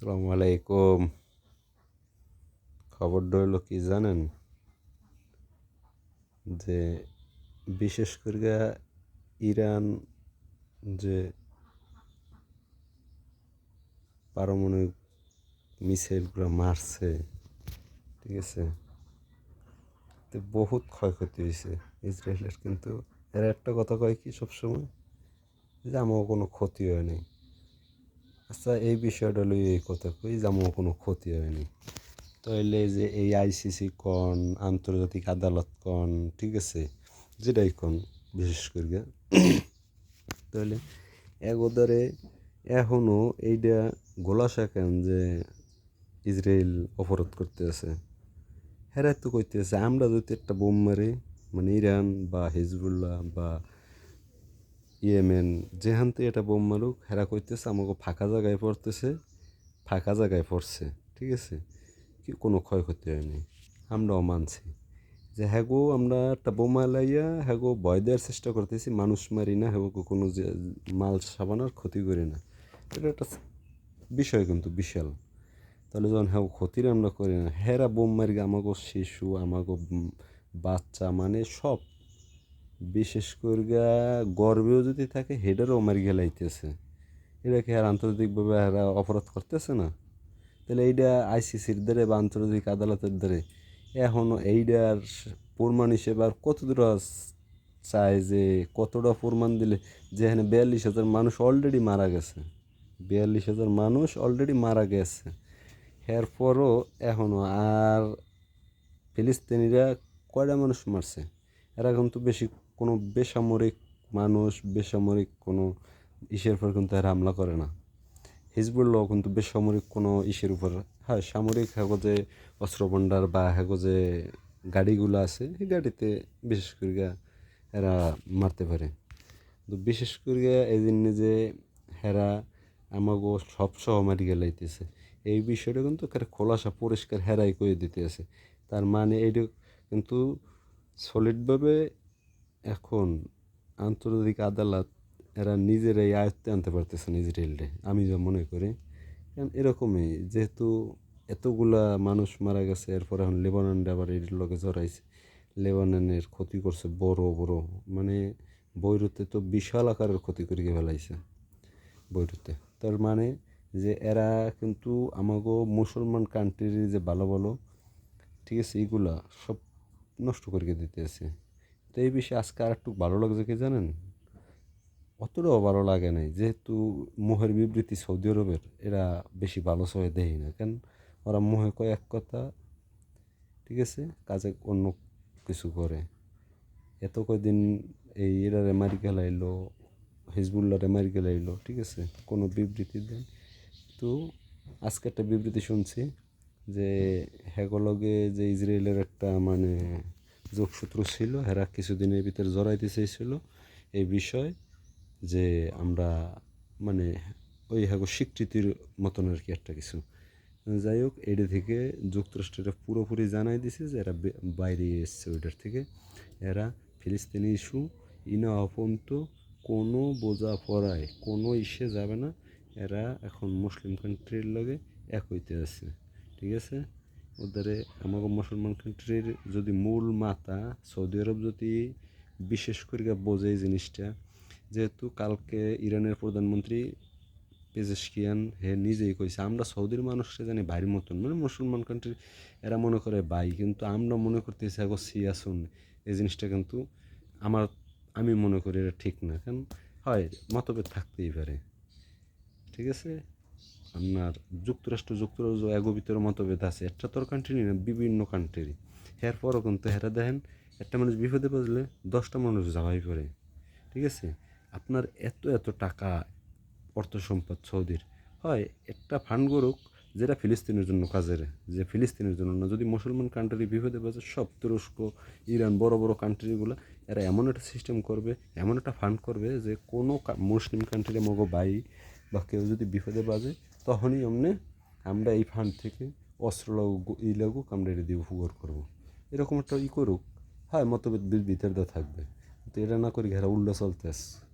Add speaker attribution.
Speaker 1: আসসালামু আলাইকুম। খবরটা হলো কি জানেন? যে বিশেষ করে ইরান যে পারমাণবিক মিসাইলগুলো মারছে, ঠিক আছে? তো বহুত ক্ষয়ক্ষতি হয়েছে ইসরায়েলের, কিন্তু এর একটা কথা কয় কি সবসময়? যে আমার কোনো ক্ষতি হয়নি আচ্ছা এই বিষয়টা লই এই কথা কই, যে আমার কোনো ক্ষতি হয়নি। তাইলে যে এই আইসিসি কন, আন্তর্জাতিক আদালত কন, ঠিক আছে, যেটাই কন, বিশেষ করে তাহলে একদারে এখনও এইটা গোলাশা কেন যে ইসরায়েল অপরাধ করতে আছে হেরা তো কইতেছে আমরা যদি একটা বোম মারি মানে ইরান বা হিজবুল্লাহ বা ইয়েমেন থেকে এটা বোম মারুক, হেরা কইতেছে আমাকে ফাঁকা জায়গায় পড়তেছে, ফাঁকা জায়গায় পড়ছে। ঠিক আছে? কি কোনো ক্ষয়ক্ষতি হয়নি। আমরাও মানছি যে হ্যাগো আমরা একটা বোমা লাইয়া হ্যাগো ভয় দেওয়ার চেষ্টা করতেছি, মানুষ মারি না হ্যাগো কোনো যে মাল সাবানার ক্ষতি করি না। এটা একটা বিষয় কিন্তু বিশাল। তাহলে যখন হ্যাঁ ক্ষতির আমরা করি না, হেরা বোম মারি আমাগো শিশু, আমাগো বাচ্চা মানে সব বিশেষ করে গর্বেও যদি থাকে, হেডারও মারি গেলাইতেছে। এটা কি আর আন্তর্জাতিকভাবে এরা অপরাধ করতেছে না। তাহলে এইটা আইসিসির দ্বারে বা আন্তর্জাতিক আদালতের দ্বারে এখনও এইটার প্রমাণ হিসেবে আর কত দূর চায় যে কতটা প্রমাণ দিলে যেখানে বিয়াল্লিশ হাজার মানুষ অলরেডি মারা গেছে। বিয়াল্লিশ হাজার মানুষ অলরেডি মারা গেছে। এরপরও এখনও আর ফিলিস্তিনিরা কয়টা মানুষ মারছে? এরা কিন্তু বেশি কোনো বেসামরিক মানুষ, বেসামরিক কোনো ইসের উপর কিন্তু এরা হামলা করে না। হিজবুল্লাহ কিন্তু বেসামরিক কোনো ইসের উপর হ্যাঁ সামরিক হ্যাগো যে অস্ত্রভাণ্ডার বা হ্যাগো যে গাড়িগুলো আছে সেই গাড়িতে বিশেষ করে এরা মারতে পারে। তো বিশেষ করে এই জন্য যে হেরা আমাগো সব সহ মারি গেলাইতেছে। এই বিষয়টা কিন্তু খোলাসা, পরিষ্কার হেরাই করে দিতে আছে তার মানে এইটা কিন্তু সলিডভাবে এখন আন্তর্জাতিক আদালত এরা নিজেরাই আয়ত্তে আনতে পারতেছে ইসরায়েলরে, আমি যা মনে করি। কারণ এরকমই, যেহেতু এতগুলা মানুষ মারা গেছে, এরপর এখন লেবাননটা আবার এর লগে জড়াইছে। লেবাননের ক্ষতি করছে বড় বড় মানে বৈরুতে তো বিশাল আকারের ক্ষতি করিয়ে ফেলাইছে বৈরুতে। তার মানে যে এরা কিন্তু আমাগো মুসলমান কান্ট্রির যে ভালো ভালো, ঠিক আছে এইগুলা সব নষ্ট করে দিতেছে তো এই বিষয়ে আজকে আর একটু ভালো লাগছে কি জানেন? অতটাও ভালো লাগে নাই। যেহেতু মোহের বিবৃতি সৌদি আরবের, এরা বেশি ভালো সহে দেয় না। কেন? ওরা মোহে কয় এক কথা, ঠিক আছে? কাজে অন্য কিছু করে। এত কয়দিন এই এরারে মারি গেলাইলো হিজবুল্লারে মারি গেলাইলো, ঠিক আছে? কোনো বিবৃতি দেয় তো আজকে একটা বিবৃতি শুনছি। যে হ্যাগলগে যে ইসরায়েলের একটা মানে যোগসূত্র ছিল হেরা কিছুদিনের ভিতরে জড়াইতে চেয়েছিল এই বিষয় যে আমরা মানে ওই হ্যাগো স্বীকৃতির মতন আর কি একটা কিছু। যাই হোক এটা থেকে যুক্তরাষ্ট্রটা পুরোপুরি জানাই দিছে যে এরা বাইরে এসছে ওইটার থেকে। এরা ফিলিস্তিনি ইস্যু, ইনা অপন্ত, কোনো বোঝা পড়ায়, কোনো ইসে যাবে না। এরা এখন মুসলিম কান্ট্রির লগে এক হইতে আছে। ঠিক আছে? ওদের আমাকে মুসলমান কান্ট্রির যদি মূল মাতা সৌদি আরব যদি বিশেষ করে বোঝে এই জিনিসটা, যেহেতু কালকে ইরানের প্রধানমন্ত্রী পেজেশকিয়ান, হে নিজেই কইছে, আমরা সৌদির মানুষরা জানি ভাইয়ের মতন। মানে মুসলমান কান্ট্রি এরা মনে করে ভাই, কিন্তু আমরা মনে করতেছি এখন সিয়াসুন। এই জিনিসটা কিন্তু আমার, আমি মনে করি এটা ঠিক না। কারণ হয়, মতভেদ থাকতেই পারে। ঠিক আছে? আপনার যুক্তরাষ্ট্র, যুক্তরাজ্য এগো ভিতরে মতভেদ আছে। একটা তোর কান্ট্রি না বিভিন্ন কান্ট্রি এর পরও কিন্তু হেরা দেখেন, একটা মানুষ বিপদে পড়লে দশটা মানুষ যাওয়াই পড়ে। ঠিক আছে? আপনার এত এত টাকা অর্থ সম্পদ সৌদির। হয়, একটা ফান্ড করুক যেটা ফিলিস্তিনের জন্য কাজের, যে ফিলিস্তিনের জন্য না, যদি মুসলমান কান্ট্রি বিপদে বাজে সব তুরস্ক, ইরান, বড় বড় কান্ট্রিগুলো এরা এমন একটা সিস্টেম করবে, এমন একটা ফান্ড করবে যে কোনো মুসলিম কান্ট্রির মগো বাই বা কেউ যদি বিপদে বাজে তখনই অমনে আমরা এই ফান্ড থেকে অস্ত্র লাগুক এই লাগুক, আমরা এটা দিয়ে উপকার করব। এরকম একটা ই করুক হ্যাঁ মতভেদ ভিতরে থাকবে। তো এটা না করি ঘেরা উল্লো চলতে আসছে